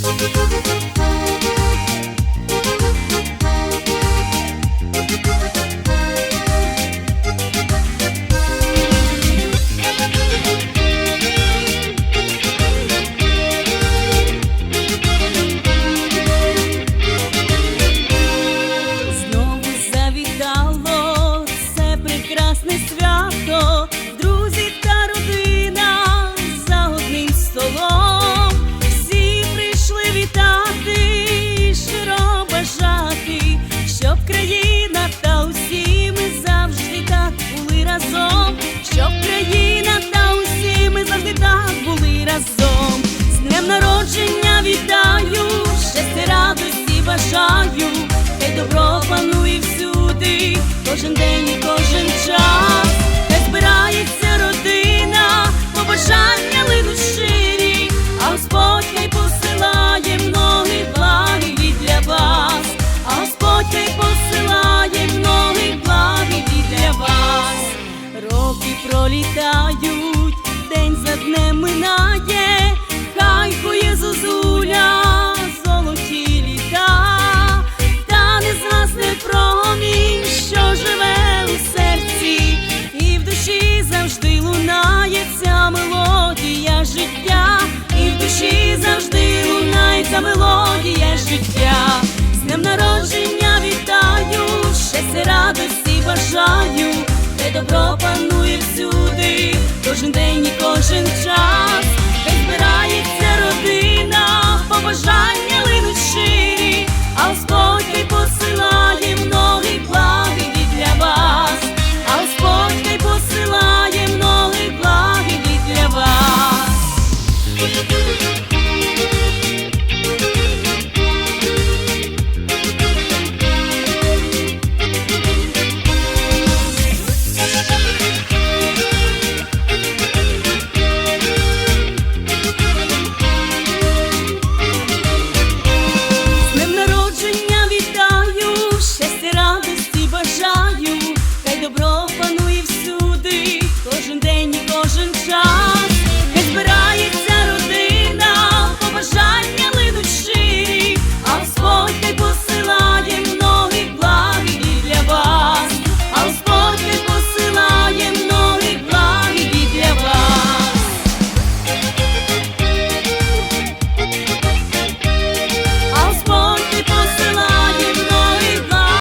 Thank you. Радості хай добро панує всюди, кожен день і кожен час, хай збирається родина, побажання линуть щирі, а Господь хай посилає многі благи для вас, а Господь хай посилає многі благи для вас. Роки пролітають, день за днем минає, завжди лунає ця мелодія життя, і в душі завжди лунає ця мелодія життя. З днем народження вітаю, щастя, радості бажаю, де добро панує всюди, кожен день і кожен час,